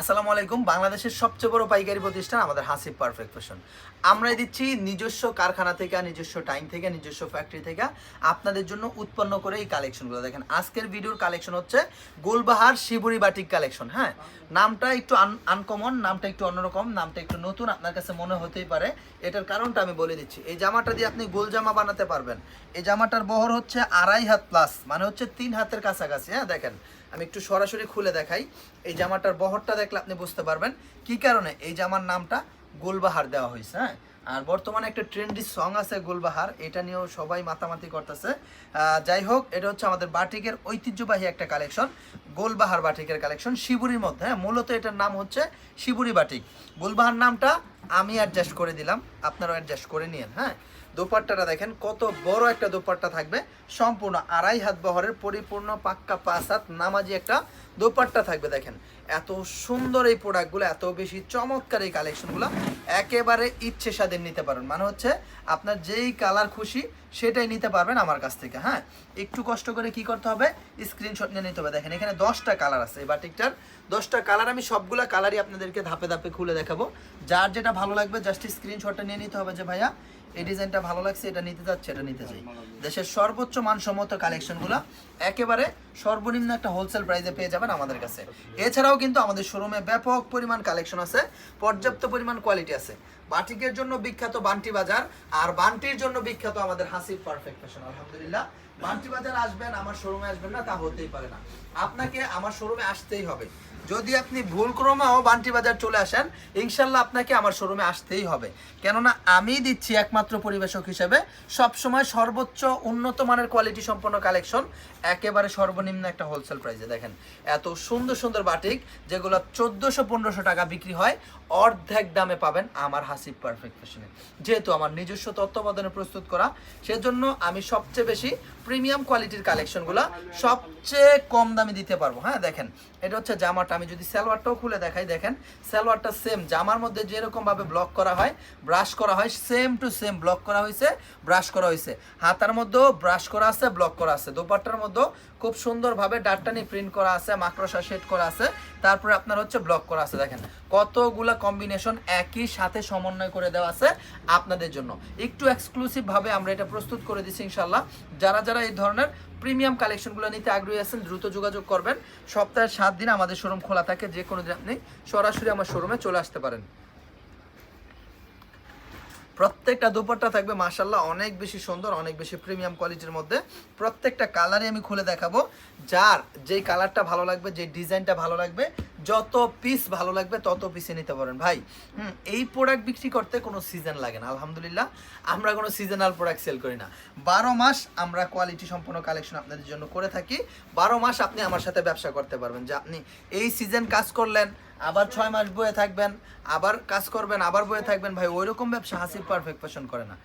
আসসালামু আলাইকুম, বাংলাদেশের সবচেয়ে বড় পাইকারি প্রতিষ্ঠান আমাদের হাসিব পারফেক্ট ফ্যাশন। আমরাই দিচ্ছি নিজস্ব কারখানা থেকে, নিজস্ব টাইম থেকে, নিজস্ব ফ্যাক্টরি থেকে আপনাদের জন্য উৎপন্ন করে এই কালেকশনগুলো। দেখেন, আজকের ভিডিওর কালেকশন হচ্ছে গোলবাহার শিবুরি বাটিক কালেকশন হ্যাঁ? নামটা একটু আনকমন নামটা একটু অন্যরকম, নামটা একটু নতুন, আপনার কাছে মনে হতেই পারে। এটার কারণটা আমি বলে দিচ্ছি। এই জামাটা দিয়ে আপনি গোল জামা বানাতে পারবেন। এই জামাটার বহর হচ্ছে আড়াই হাত প্লাস মানে হচ্ছে তিন হাতের কাছাকাছি হ্যাঁ? দেখেন আমি একটু সরাসরি খুলে দেখাই। এই জামাটার বহরটা দেখলে আপনি বুঝতে পারবেন কি কারণে এই জামার নামটা গোলবাহার দেওয়া হয়েছে হ্যাঁ? আর বর্তমানে একটা ট্রেন্ডি সং আছে গোলবাহার, এটা নিয়েও সবাই মাতামাতি করতেছে। যাই হোক, এটা হচ্ছে আমাদের বাটিকের ঐতিহ্যবাহী একটা কালেকশন, গোলবাহার বাটিকের কালেকশন, শিবুরির মধ্যে হ্যাঁ? মূলত এটার নাম হচ্ছে শিবুরি বাটিক। গোলবাহার নামটা আমি অ্যাডজাস্ট করে দিলাম, আপনারাও অ্যাডজাস্ট করে নিন হ্যাঁ? দোপাট্টাটা দেখেন, কত বড় একটা দোপাট্টা থাকবে। সম্পূর্ণ আড়াই হাত বহরের পরিপূর্ণ পাক্কা পাঁচ হাত নামাজি একটা দোপাট্টা থাকবে দেখেন। এত সুন্দর এই প্রোডাক্টগুলো এত বেশি চমৎকার এই কালেকশনগুলো একেবারে ইচ্ছে স্বাধীন নিতে পারেন। মানে হচ্ছে, আপনার যেই কালার খুশি, সেটাই নিতে পারবেন আমার কাছ থেকে হ্যাঁ? একটু কষ্ট করে কি করতে হবে? স্ক্রিনশট নিয়ে নিতে হবে। দেখেন, এখানে দশটা কালার আছে এই বাটিকটার দশটা কালার আমি সবগুলা কালারই আপনাদেরকে ধাপে ধাপে খুলে দেখাবো। যার যেটা ভালো লাগবে জাস্ট স্ক্রিনশটটা নিয়ে নিতে হবে যে, ভাইয়া এই ডিজাইনটা ভালো লাগছে, এটা নিতে যাচ্ছে, এটা নিতে চাই। দেশের সর্বোচ্চ মানসম্মত কালেকশনগুলো একেবারে সর্বনিম্ন একটা হোলসেল প্রাইসে পেয়ে যাবেন আমাদের কাছে। এছাড়াও কিন্তু আমাদের শোরুমে ব্যাপক পরিমাণ কালেকশন আছে, পর্যাপ্ত পরিমাণ কোয়ালিটি আছে। বাটিকের জন্য বিখ্যাত বান্টি বাজার, আর বান্টির জন্য বিখ্যাত আমাদের হাসিব পারফেক্ট ফ্যাশন আলহামদুলিল্লাহ। বান্টি বাজার আসবেন, আমার শোরুমে আসবেন না, তা হতেই পারে না। আপনাকে আমার শোরুমে আসতেই হবে। যদি আপনি ভুল ক্রমেও বান্টি বাজার চলে আসেন, ইনশাল্লাহ আপনাকে আমার শোরুমে আসতেই হবে। কেননা, আমি দিচ্ছি একমাত্র পরিবেশক হিসেবে। সবসময় সর্বোচ্চ উন্নত মানের কোয়ালিটি সম্পন্ন কালেকশন একেবারে সর্বনিম্ন একটা হোলসেল প্রাইসে দেখেন, এত সুন্দর সুন্দর বাটিক, যেগুলো চোদ্দোশো পনেরোশো টাকা বিক্রি হয়। অর্ধেক দামে পাবেন আমার হাসিব পারফেক্ট ফ্যাশনে যেহেতু আমার নিজস্ব তত্ত্বাবধানে প্রস্তুত করা, সেজন্য আমি সবচেয়ে বেশি প্রিমিয়াম কোয়ালিটির কালেকশনগুলো সবচেয়ে কম দামে দিতে পারব। হ্যাঁ দেখেন, এটা হচ্ছে জামাটা। আমি যদি সালোয়ারটাও খুলে দেখাই, দেখেন, সালোয়ারটা সেম জামার মধ্যে যেরকমভাবে ব্লক করা হয় ব্রাশ করা হয় সেম টু সেম ব্লক করা হয়েছে ব্রাশ করা হয়েছে। হাতার মধ্যেও ব্রাশ করা আছে ব্লক করা আছে। দোপাট্টার মধ্যেও খুব সুন্দরভাবে ডাটটানি প্রিন্ট করা আছে, মাকড়সা শেড করা আছে। তারপরে আপনার হচ্ছে ব্লক করা আছে, দেখেন। কতগুলা কম্বিনেশন একই সাথে সমন্বয় করে দেওয়া আছে আপনাদের জন্য। একটু এক্সক্লুসিভ ভাবে আমরা এটা প্রস্তুত করে দিচ্ছি ইনশাল্লাহ যারা যারা এই ধরনের প্রিমিয়াম কালেকশনগুলো নিতে আগ্রহী আছেন, দ্রুত যোগাযোগ করবেন। সপ্তাহে সাত দিন আমাদের শোরুম খোলা থাকে যে কোনো দিন আপনি সরাসরি আমার শোরুমে চলে আসতে পারেন। প্রত্যেকটা দুপাট্টা থাকবে মাসাল্লাহ অনেক বেশি সুন্দর, অনেক বেশি প্রিমিয়াম কোয়ালিটির মধ্যে। প্রত্যেকটা কালারই আমি খুলে দেখাবো। যার যেই কালারটা ভালো লাগবে যে ডিজাইনটা ভালো লাগবে যত পিস ভালো লাগবে তত পিসে নিতে পারেন। ভাই হুম, এই প্রোডাক্ট বিক্রি করতে কোনো সিজন লাগে না আলহামদুলিল্লাহ। আমরা কোনো সিজনাল প্রোডাক্ট সেল করি না। বারো মাস আমরা কোয়ালিটি সম্পন্ন কালেকশন আপনাদের জন্য করে থাকি। বারো মাস আপনি আমার সাথে ব্যবসা করতে পারবেন যে আপনি এই সিজন কাজ করলেন আবার ছয় মাস বয়ে থাকবেন আবার কাজ করবেন আবার বয়ে থাকবেন। ভাই ওই রকম ব্যবসা হাসিব পারফেক্ট ফ্যাশন করে না।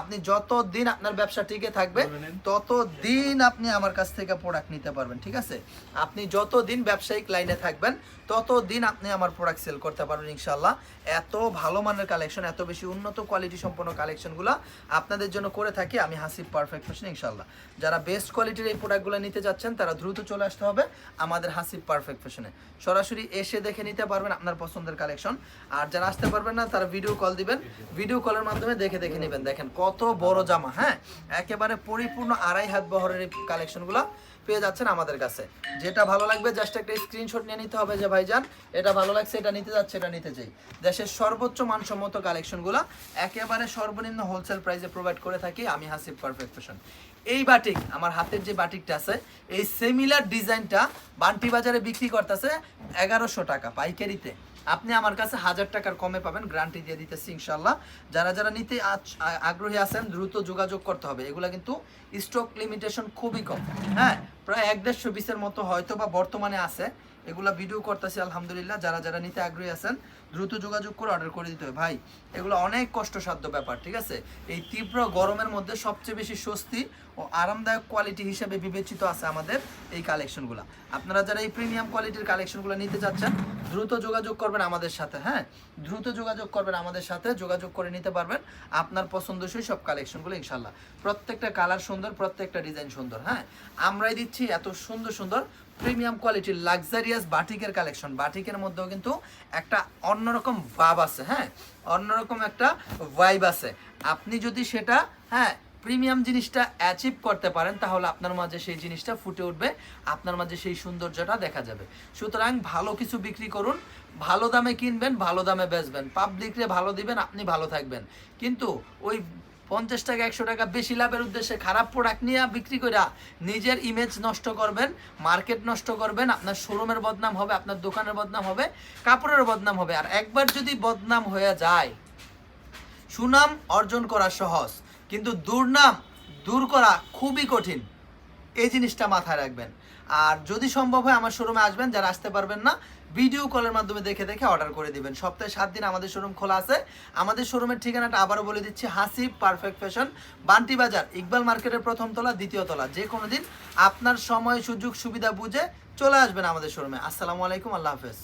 আপনি যত দিন আপনার ব্যবসা টিকে থাকবে তত দিন আপনি আমার কাছ থেকে প্রোডাক্ট নিতে পারবেন ঠিক আছে? আপনি যত দিন ব্যবসায়িক লাইনে থাকবেন তত দিন আপনি আমার প্রোডাক্ট সেল করতে পারবেন ইনশাল্লাহ এত ভালো মানের কালেকশন এত বেশি উন্নত কোয়ালিটি সম্পন্ন কালেকশনগুলো আপনাদের জন্য করে থাকি, আমি হাসিব পারফেক্ট ফ্যাশন ইনশাল্লাহ যারা বেস্ট কোয়ালিটির এই প্রোডাক্টগুলো নিতে যাচ্ছেন, তারা দ্রুত চলে আসতে হবে আমাদের হাসিব পারফেক্ট ফ্যাশনে সরাসরি এসে দেখে নিতে পারবেন আপনার পছন্দের কালেকশন আর যারা আসতে পারবেন না, তারা ভিডিও কল দিবেন। ভিডিও কলের মাধ্যমে দেখে দেখে নেবেন। দেখেন কত বড় জামা হ্যাঁ? একেবারে পরিপূর্ণ আড়াই হাত বহরের কালেকশনগুলো পেয়ে যাচ্ছেন আমাদের কাছে। যেটা ভালো লাগবে জাস্ট একটা স্ক্রিনশট নিয়ে নিতে হবে যে, ভাইজান, এটা ভালো লাগছে, এটা নিতে যাচ্ছে, এটা নিতে চাই দেশের সর্বোচ্চ মানসম্মত কালেকশনগুলো একেবারে সর্বনিম্ন হোলসেল প্রাইসে প্রোভাইড করে থাকি আমি হাসিব পারফেক্ট ফ্যাশন এই বাটিক আমার হাতের যে বাটিকটা আছে, এই সিমিলার ডিজাইনটা বান্টি বাজারে বিক্রি করতেছে এগারোশো টাকা পাইকারিতে। আপনি আমার কাছে হাজার টাকার কমে পাবেন গ্যারান্টি দিয়ে দিতেছি ইনশাল্লাহ যারা যারা নিতে আগ্রহী আছেন, দ্রুত যোগাযোগ করতে হবে। এগুলা কিন্তু স্টক লিমিটেশন খুবই কম। হ্যাঁ প্রায় এক দেড়শো পিসের মতো হয়তো বা বর্তমানে আছে। এগুলা ভিডিও করতেছি, আলহামদুলিল্লাহ। যারা যারা নিতে আগ্রহী আছেন, দ্রুত যোগাযোগ করে অর্ডার করে দিতে হবে। ভাই, এগুলো অনেক কষ্টসাধ্য ব্যাপার, ঠিক আছে? এই তীব্র গরমের মধ্যে সবচেয়ে বেশি স্বস্তি ও আরামদায়ক কোয়ালিটি হিসেবে বিবেচিত আছে আমাদের এই কালেকশনগুলো আপনারা যারা এই প্রিমিয়াম কোয়ালিটির কালেকশনগুলো নিতে চাচ্ছেন, দ্রুত যোগাযোগ করবেন আমাদের সাথে হ্যাঁ? দ্রুত যোগাযোগ করবেন আমাদের সাথে, যোগাযোগ করে নিতে পারবেন। আপনার পছন্দসই সব কালেকশনগুলো ইনশাল্লাহ প্রত্যেকটা কালার সুন্দর, প্রত্যেকটা ডিজাইন সুন্দর হ্যাঁ? আমরাই দিচ্ছি এত সুন্দর সুন্দর প্রিমিয়াম কোয়ালিটির লাক্সারিয়াস বাটিকের কালেকশন বাটিকের মধ্যেও কিন্তু একটা অন্যরকম ভাব আছে হ্যাঁ? অন্যরকম একটা ভাইব আছে। আপনি যদি সেটা হ্যাঁ প্রিমিয়াম জিনিসটা অ্যাচিভ করতে পারেন, তাহলে আপনার মাঝে সেই জিনিসটা ফুটে উঠবে, আপনার মাঝে সেই সৌন্দর্যটা দেখা যাবে। সুতরাং ভালো কিছু বিক্রি করুন, ভালো দামে কিনবেন, ভালো দামে বেচবেন। পাবলিকরে ভালো দিবেন, আপনি ভালো থাকবেন। কিন্তু ওই পঞ্চাশ টাকা, একশো টাকা বেশি লাভের উদ্দেশ্যে খারাপ প্রোডাক্ট নিয়ে বিক্রি করে নিজের ইমেজ নষ্ট করবেন মার্কেট নষ্ট করবেন, আপনার শোরুমের বদনাম হবে, আপনার দোকানের বদনাম হবে কাপড়ের বদনাম হবে। আর একবার যদি বদনাম হয়ে যায়, সুনাম অর্জন করা সহজ। কিন্তু দুর্নাম দূর করা খুবই কঠিন। এই জিনিসটা মাথায় রাখবেন। আর যদি সম্ভব হয় আমার শোরুমে আসবেন, যারা আসতে পারবেন না ভিডিও কলের মাধ্যমে দেখে দেখে অর্ডার করে দিবেন। সপ্তাহে সাত দিন আমাদের শোরুম খোলা আছে। আমাদের শোরুমের ঠিকানাটা আবারও বলে দিচ্ছি, হাসিব পারফেক্ট ফ্যাশন বান্টি বাজার, ইকবাল মার্কেটের প্রথম তলা, দ্বিতীয় তলা। যে কোনো দিন আপনার সময়, সুযোগ, সুবিধা বুঝে চলে আসবেন আমাদের শোরুমে আসসালামু আলাইকুম, আল্লাহ হাফেজ।